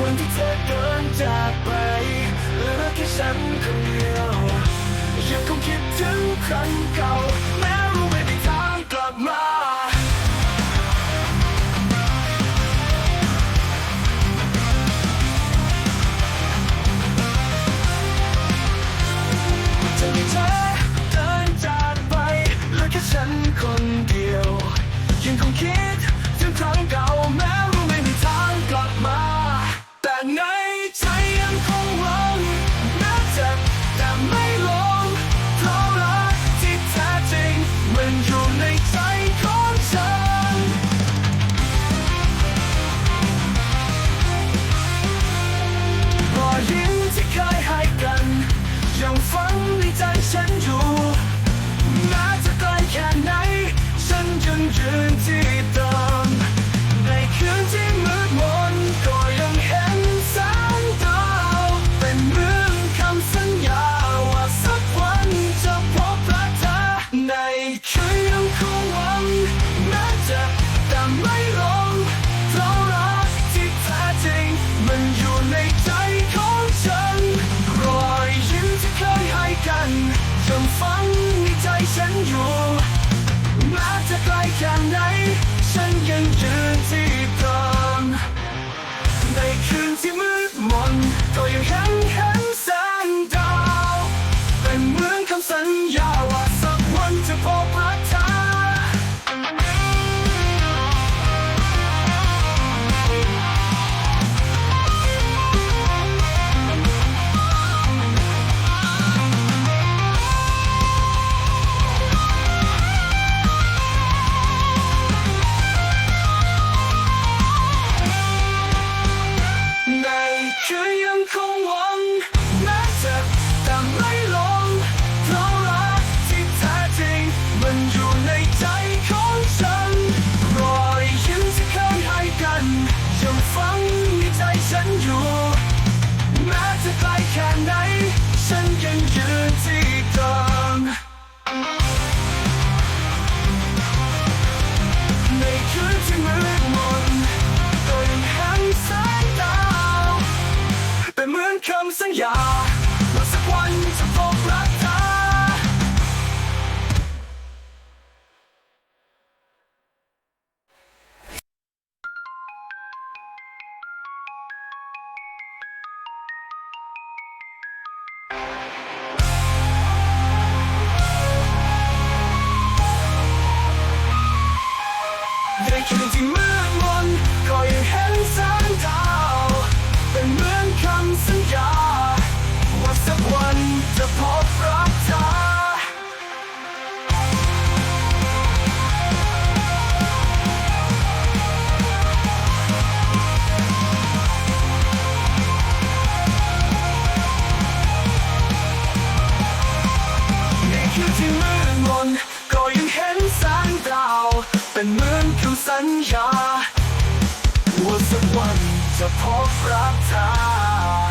วันที่เธอเดินจากไปเหลือแค่ฉันคนเดียวยังคงคิดถึงครั้งเก่า มันอยู่ในใจของฉันรอยิ้มที่เคยให้กัน ยังฝังในใจฉันอยู่แม้จะไกลแค่ไหน ฉันยังยืน Throw you can. ยังฝังใจฉันอยู่แม้จะไกลแค่ไหน ฉันยังยืนที่เธอ Drinking you much. จะพบรักเธอ